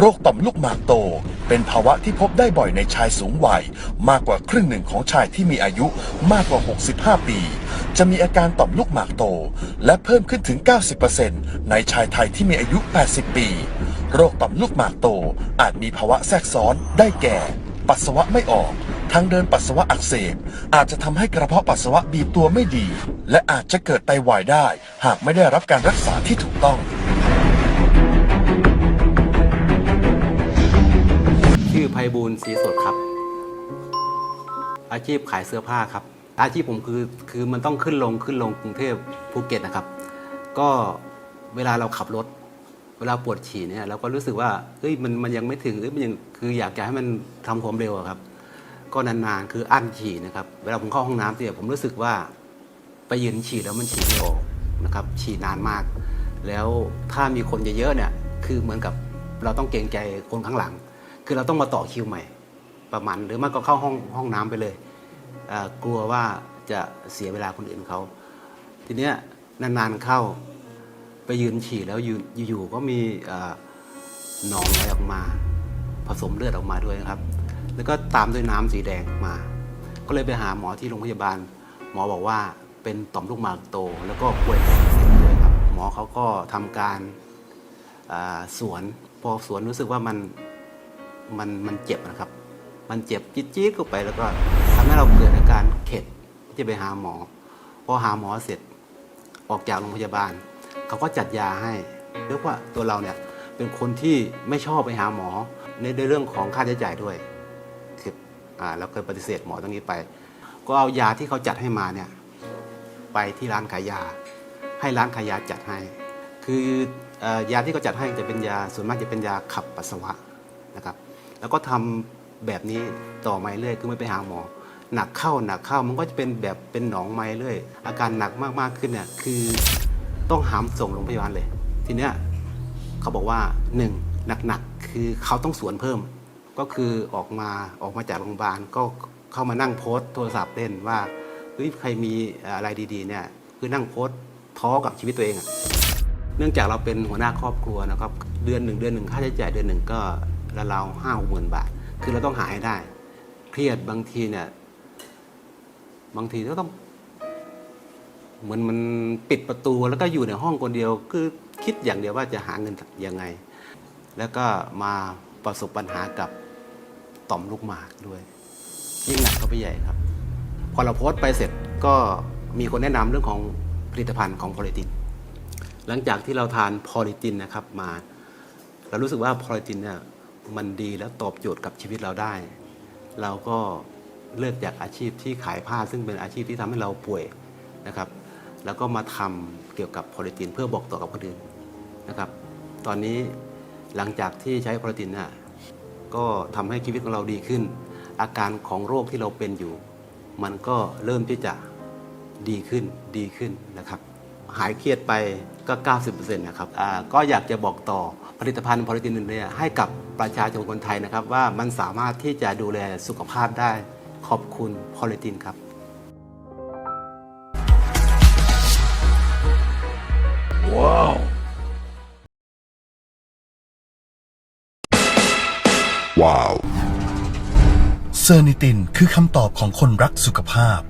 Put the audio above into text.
โรคต่อมลูกหมากโต เป็นภาวะที่พบได้บ่อยในชายสูงวัย มากกว่าครึ่งหนึ่งของชายที่มีอายุมากกว่า 65 ปี จะมีอาการต่อมลูกหมากโต และเพิ่มขึ้นถึง 90%ในชายไทยที่มีอายุ 80 ปี โรคต่อมลูกหมากโต อาจมีภาวะแทรกซ้อน ได้แก่ ปัสสาวะไม่ออกทางเดินปัสสาวะอักเสบ อาจจะทำให้กระเพาะปัสสาวะบีบตัวไม่ดี และอาจจะเกิดไตวายได้ หากไม่ได้รับการรักษาที่ถูกต้อง ชื่อไพบูลย์ศรีสดครับ อาชีพขายเสื้อผ้าครับ อาชีพผมคือคือมันต้องขึ้นลงขึ้นลงกรุงเทพภูเก็ตนะครับ ก็เวลาเราขับรถ เวลาปวดฉี่เนี่ยเราก็รู้สึกว่าเอ้ยมันมันยังไม่ถึงเอ้ยมันยังคืออยากจะให้มันทำความเร็วอะครับ ก็นานๆคืออั้นฉี่นะครับ เวลาผมเข้าห้องน้ำเนี่ยผมรู้สึกว่าไปยืนฉี่แล้วมันฉี่ไม่ออกนะครับฉี่นานมาก แล้วถ้ามีคนเยอะๆเนี่ยคือเหมือนกับเราต้องเกรงใจคนข้างหลัง คือเราต้องมาต่อคิวใหม่ประมาณหรือมันก็เข้าห้องห้องน้ำไปเลยกลัวว่าจะเสียเวลาคนอื่นเขาทีเนี้ยนานๆเข้าไปยืนฉี่แล้วยืนอยู่ๆก็มีหนองไหลออกมา ผสมเลือดออกมาด้วยนะครับ แล้วก็ตามด้วยน้ำสีแดงมา ก็เลยไปหาหมอที่โรงพยาบาล หมอบอกว่าเป็นต่อมลูกหมากโต แล้วก็ป่วยเป็นด้วยครับ หมอเขาก็ทำการสวนพอสวนรู้สึกว่ามัน มันมันเจ็บนะครับ มันเจ็บจี๊ดๆเข้าไปแล้วก็ทำให้เราเกิดอาการเข็ดที่จะไปหาหมอพอหาหมอเสร็จออกจากโรงพยาบาล เขาก็จัดยาให้เรียกว่าตัวเราเนี่ยเป็นคนที่ไม่ชอบไปหาหมอในในเรื่องของค่าใช้จ่ายด้วยคืออ่าเราเคยปฏิเสธหมอตรงนี้ไป ก็เอายาที่เขาจัดให้มาเนี่ยไปที่ร้านขายยา ให้ร้านขายยาจัดให้ คืออยาที่เขาจัดให้จะเป็นยาส่วนมากจะเป็นยาขับปัสสาวะนะครับ แล้วก็ทำแบบนี้ต่อมาเรื่อยคือไม่ไปหาหมอ หนักเข้าหนักเข้ามันก็จะเป็นแบบเป็นหนองไม้เรื่อยอาการหนักมากๆขึ้นเนี่ยคือต้องหามส่งโรงพยาบาลเลย ทีเนี้ยเขาบอกว่าหนึ่งหนักๆคือเขาต้องสวนเพิ่ม ก็คือออกมาออกมาจากโรงพยาบาลก็เข้ามานั่งโพสต์โทรศัพท์เล่นว่าเฮ้ยใครมีอะไรดีๆเนี่ยคือนั่งโพสต์ท้อกับชีวิตตัวเองอะเนื่องจากเราเป็นหัวหน้าครอบครัวนะครับ เดือนหนึ่งเดือนหนึ่งค่าใช้จ่ายเดือนหนึ่งก็ ราวๆห้าหกหมื่นบาท คือเราต้องหาให้ได้ เครียดบางทีเนี่ย บางทีก็ต้องเหมือนมันปิดประตูแล้วก็อยู่ในห้องคนเดียว คือคิดอย่างเดียวว่าจะหาเงินยังไง แล้วก็มาประสบปัญหากับต่อมลูกหมากด้วยยิ่งหนักเข้าไปใหญ่ครับ พอเราโพสต์ไปเสร็จก็มีคนแนะนำเรื่องของผลิตภัณฑ์ของพอลิติน หลังจากที่เราทานพอลิตินนะครับมา เรารู้สึกว่าพอลิตินเนี่ย มันดีและตอบโจทย์กับชีวิตเราได้ เราก็เลิกจากอาชีพที่ขายผ้าซึ่งเป็นอาชีพที่ทำให้เราป่วยนะครับ แล้วก็มาทำเกี่ยวกับโพลิตินเพื่อบอกต่อกับคนอื่นนะครับ ตอนนี้หลังจากที่ใช้โพลิตินน่ะก็ทำให้ชีวิตของเราดีขึ้น อาการของโรคที่เราเป็นอยู่ มันก็เริ่มที่จะดีขึ้นดีขึ้นนะครับ หายเครียดไปก็ 90%นะครับอ่าก็อยากจะบอกต่อผลิตภัณฑ์โพลิตินเนี่ยให้กับประชาชนคนไทยนะครับ ว่ามันสามารถที่จะดูแลสุขภาพได้ขอบคุณโพลิตินครับเซอร์นิตินคือคำตอบของคนรักสุขภาพ